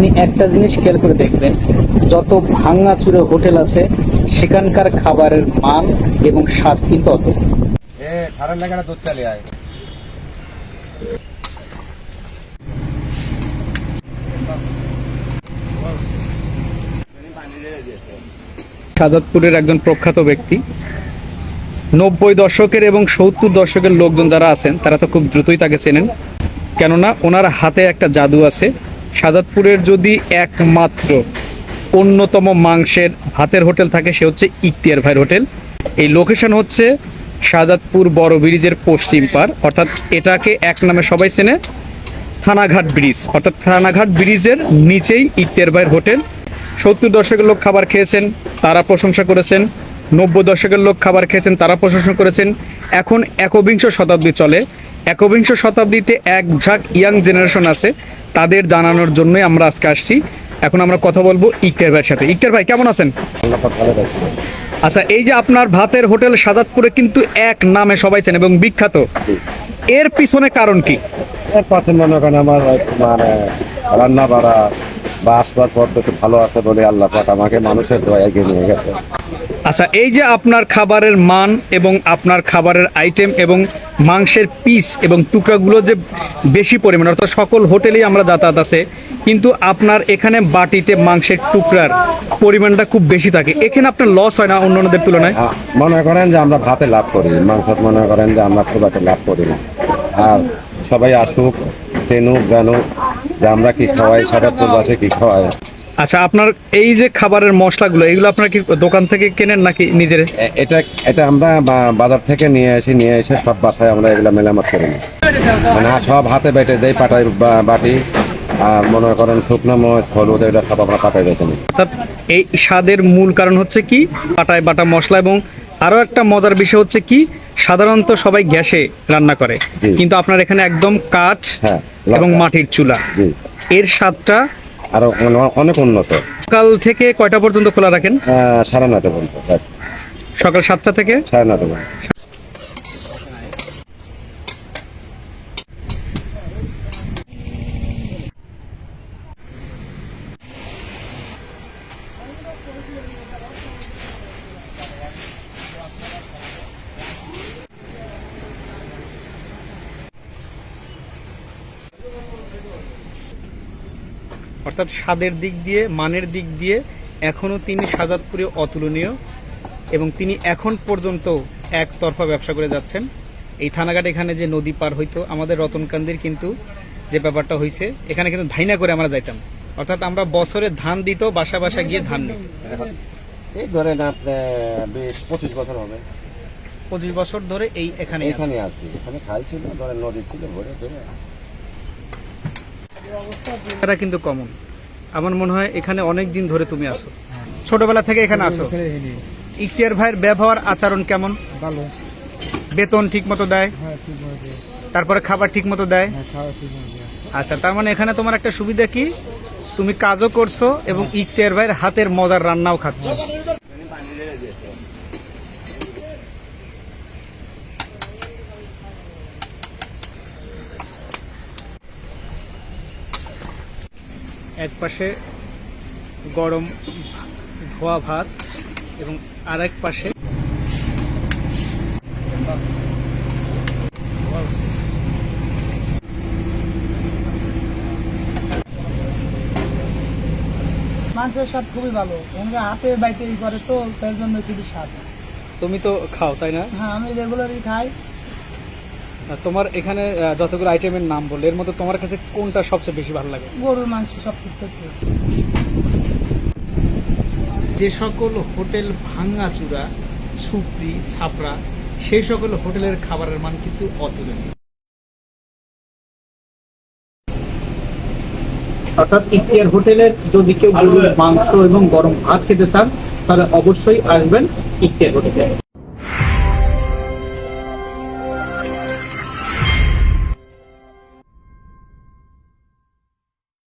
আপনি একটা জিনিস খেয়াল করে দেখবেন যত ভাঙা চুরে হোটেল আছে সেখানকার খাবারের মান এবং স্বাদ কিন্তু অত সাদাতপুরের একজন প্রখ্যাত ব্যক্তি। নব্বই দশকের এবং সত্তর দশকের লোকজন যারা আছেন তারা তো খুব দ্রুতই তাকে চেনেন। কেননা ওনার হাতে একটা জাদু আছে। সাজাদপুরের যদি একমাত্র অন্যতম মাংসের ভাতের হোটেল থাকে, সে হচ্ছে ইখতিয়ার ভাইয়ের হোটেল। এই লোকেশন হচ্ছে শাহজাদপুর বড় ব্রিজের পশ্চিম পার। অর্থাৎ এটাকে এক নামে সবাই চেনে, থানাঘাট ব্রিজ। অর্থাৎ থানাঘাট ব্রিজের নিচেই ইখতিয়ার ভাইয়ের হোটেল। সত্তর দশকের লোক খাবার খেয়েছেন, তারা প্রশংসা করেছেন। নব্বই দশকের লোক খাবার খেয়েছেন, তারা প্রশংসা করেছেন। এখন একবিংশ শতাব্দী চলে। একবিংশ শতাব্দীতে এক ঝাঁক ইয়াং জেনারেশন আছে তাদের জানানোর জন্যই আমরা আজকে আসছি। এখন আমরা কথা বলব ইকতের ভাইয়ের সাথে। ইকতের ভাই কেমন আছেন? আচ্ছা এই যে আপনার ভাতের হোটেল সাজাদপুরে কিন্তু এক নামে সবাই চেন এবং বিখ্যাত। এর পিছনে কারণ কি? এর পাশে মনে করেন আমার মানে রান্না বাড়া বা আসবার পদ্ধতি ভালো আছে বলে আল্লাহ পাক আমাকে মানুষের দয়া এগিয়ে নিয়ে গেছে। আচ্ছা এই যে আপনার খাবারের মান এবং আপনার খাবারের আইটেম এবং মাংসের পিস এবং টুকরাগুলো যে বেশি পরিমাণ, অর্থাৎ সকল হোটেলেই আমরা যাতায়াত আছে, কিন্তু আপনার এখানে বাটিতে মাংসের টুকরার পরিমাণটা খুব বেশি থাকে। এখানে আপনার লস হয় না অন্যান্যদের তুলনায়? মনে করেন যে আমরা ভাতে লাভ করি মাংস মনে করেন যে আমরা খুব একটা লাভ করি না। আর সবাই আসুক, চেনুক, জানুক, যে আমরা কি খাওয়াই সাদাপুর বাসে কি খাওয়াই। আচ্ছা আপনার এই যে খাবারের মশলাগুলো এগুলো আপনার কি দোকান থেকে কেনেন নাকি নিজের? এটা এটা আমরা বাজার থেকে নিয়ে এসে নিয়ে এসে সব বাসায় আমরা এগুলো মেলামত করি মানে সব হাতে বেটে দেয় পাটাই বা- বাটি আর মনে করেন শুকনো মরিচ হলুদ এটা সব আমরা পাটাই বেটে নিই। অর্থাৎ এই স্বাদের মূল কারণ হচ্ছে কি? বাটায় বাটা মশলা এবং আরও একটা মজার বিষয় হচ্ছে কি? সাধারণত সবাই গ্যাসে রান্না করে। কিন্তু আপনার এখানে একদম কাঠ হ্যাঁ এবং মাটির চুলা। এর স্বাদটা আরও অনে- অনেক উন্নত। সকাল থেকে কয়টা পর্যন্ত খোলা রাখেন? সাড়ে নটা পর্যন্ত সকাল সাতটা থেকে? সাড়ে নটা পর্যন্ত। অর্থাৎ স্বাদের দিক দিয়ে মানের দিক দিয়ে এখনও তিনি সাজাদপুরে অতুলনীয় এবং তিনি এখন পর্যন্ত একতরফা ব্যবসা করে যাচ্ছেন। এই থানাঘাট এখানে যে নদী পার হইতো আমাদের রতনকান্দির কিন্তু যে ব্যাপারটা হয়েছে এখানে কিন্তু ধাইনা করে আমরা যাইতাম। অর্থাৎ আমরা বছরে ধান দিত বাসা বাসা গিয়ে ধান নিত। এই ধরেন আপনি বেশ পঁচিশ বছর হবে। পঁচিশ বছর ধরে এই এখানে এখানে আছি। এখানে খাই ছিল ধরেন নদী ছিল ভরে ধরে এটা কিন্তু কমন আমার মনে হয় এখানে অনেক দিন ধরে তুমি আসো ছোটবেলা থেকে এখানে আসো ইখতিয়ার ভাইয়ের ব্যবহার আচরণ কেমন? ভালো। বেতন ঠিক মতো দেয়? হ্যাঁ তারপরে খাবার ঠিক মতো দেয়? হ্যাঁ খাওয়া ঠিক আছে আচ্ছা তার মানে এখানে তোমার একটা সুবিধা কি? তুমি কাজও করছ এবং ইখতিয়ার ভাইয়ের হাতের মজার রান্নাও খাচ্ছ। এক পাশে গরম ধোয়া ভাত এবং আরেক পাশে মাংসের স্বাদ খুবই ভালো। আমাকে হাতে বাইতে করে তো তার জন্য খুবই স্বাদ। তুমি তো খাও তাই না? হ্যাঁ আমি রেগুলারই খাই। আর তোমার এখানে যতগুলো আইটেমের নাম বললে এর মধ্যে তোমার কাছে কোনটা সবচেয়ে বেশি ভালো লাগে? গরুর মাংস সবচেয়ে যে সকল হোটেল ভাঙ্গাচুরা সুপ্রি ছাপড়া সেই সকল হোটেলের খাবারের মান কিন্তু অতুলনীয়। অর্থাৎ ইখতিয়ার হোটেলের যদি কেউ মাংস এবং গরম ভাত খেতে চান তাহলে অবশ্যই আসবেন ইখতিয়ার হোটেলে।